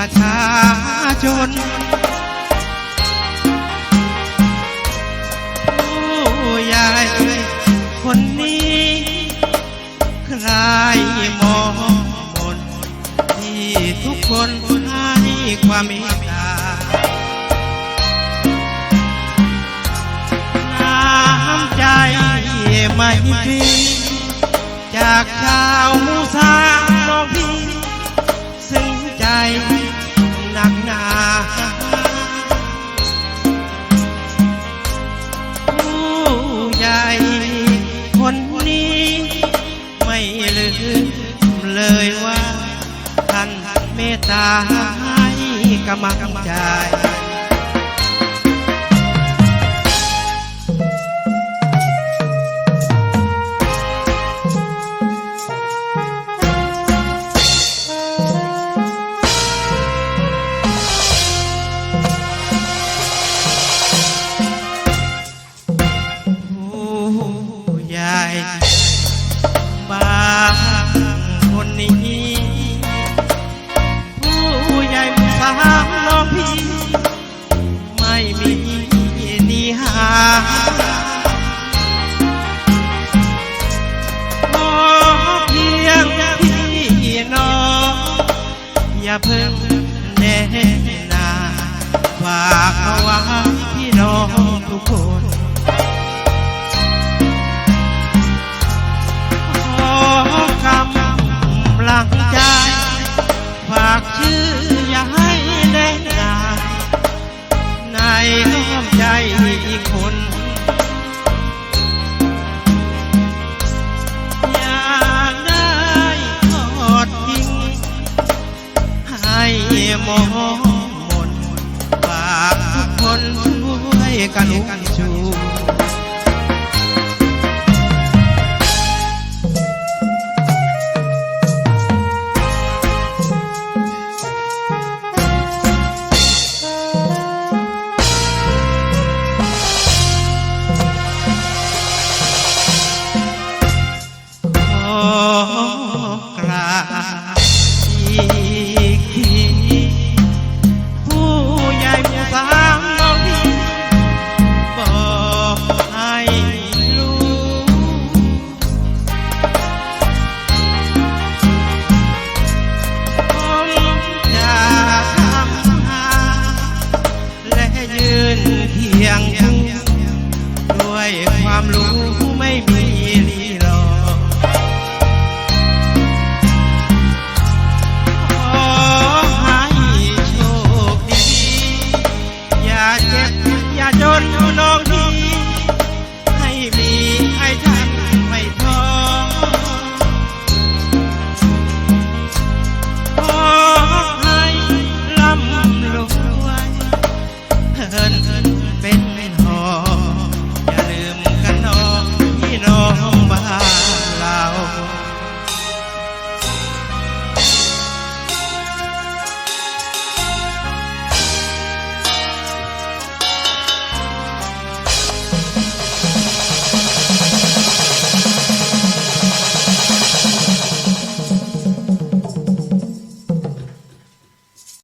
ประชาชนผู้ใหญ่คนนี้ใครมองมนที่ทุกคนให้ความเมตตาน้ำใจไม่ดีจากชาวมุสา kamang oh, oh, oh, yeah. time কালো